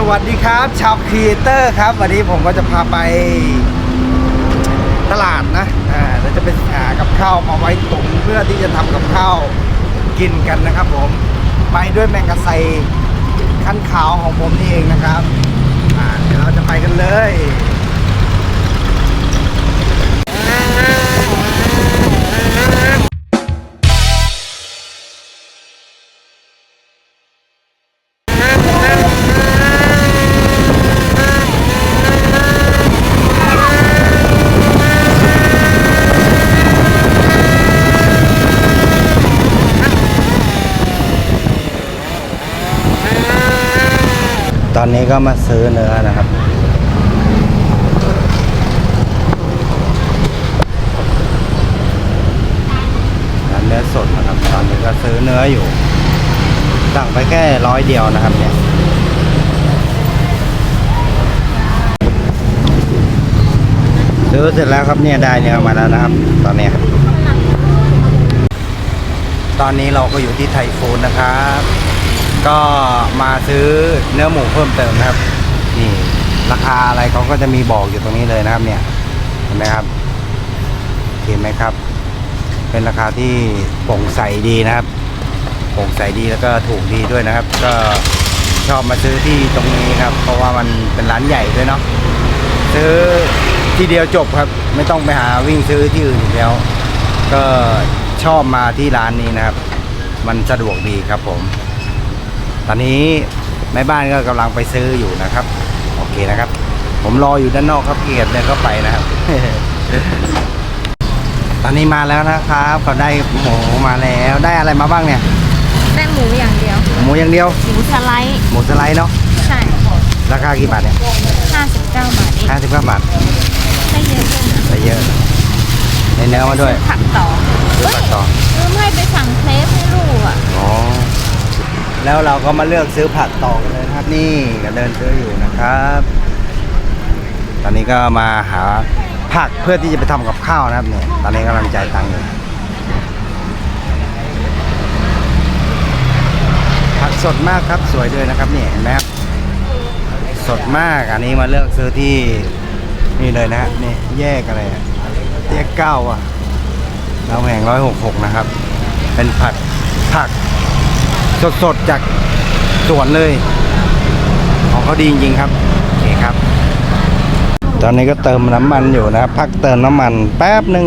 สวัสดีครับ ชาวครีเอเตอร์ครับ วันนี้ผมก็จะพาไปตลาดนะอ่าเราจะไปหากับข้าวมาไว้ตุนเพื่อที่จะทำกับข้าวกินกันนะครับผม ไปด้วยแมงกะไซขั้นขาวของผมนี่เองนะครับ ตอนนี้ก็มาซื้อเนื้อนะครับ ร้านเนื้อสดนะครับ ตอนนี้ก็ซื้อเนื้ออยู่ สั่งไปแค่ร้อยเดียวนะครับเนี่ยซื้อเสร็จแล้วครับเนี่ยได้เนื้อมาแล้วนะครับ ตอนนี้ตอนนี้เราก็อยู่ที่ไทยฟูดนะครับ ก็มาซื้อเนื้อหมูเพิ่มเติมนะครับนี่ราคาอะไรเขาก็จะมีบอกอยู่ตรงนี้เลยนะครับ เนี่ยเห็นไหมครับเห็นไหมครับ เป็นราคาที่โปร่งใสดีนะครับโปร่งใสดีแล้วก็ถูกดีด้วยนะครับ ก็ชอบมาซื้อที่ตรงนี้ครับ เพราะว่ามันเป็นร้านใหญ่ด้วยเนาะซื้อทีเดียวจบครับ ไม่ต้องไปหาวิ่งซื้อที่อื่นอีกแล้ว ก็ชอบมาที่ร้านนี้นะครับ มันสะดวกดีครับผม ตอนนี้แม่บ้านก็กำลังไปซื้ออยู่นะครับ โอเคนะครับ ผมรออยู่ด้านนอกครับเกียรติเดินเข้าไปนะครับ ตอนนี้มาแล้วนะครับเขาได้หมูมาแล้วได้อะไรมาบ้างเนี่ยได้หมูอย่างเดียว หมูอย่างเดียว หมูสไลด์หมูสไลด์เนาะใช่ราคากี่บาทเนี่ย59 บาทเองห้าสิบเก้าบาทได้เยอะด้วยนะได้เยอะในเนื้อมาด้วยซื้อผักต่อซื้อผักต่อ เลืมให้ไปสั่งเครปให้ลูกอะ อ๋อ แล้วเราก็มาเลือกซื้อผักต่อกันเลยนะครับ นี่ก็เดินซื้ออยู่นะครับ ตอนนี้ก็มาหาผักเพื่อที่จะไปทำกับข้าวนะครับเนี่ยตอนนี้กำลังจ่ายตังค์อยู่ผักสดมากครับสวยด้วยนะครับเนี่ยเห็นไหมครับสดมากอันนี้มาเลือกซื้อที่นี่เลยนะฮะนี่แยกอะไรแยกเก้าอะเราแห่งร้อยหกหกนะครับ เป็นผักผัก สดๆจากสวนเลย ของเขาดีจริงๆครับโอเคครับ ตอนนี้ก็เติมน้ำมันอยู่นะครับ พักเติมน้ำมันแป๊บหนึ่ง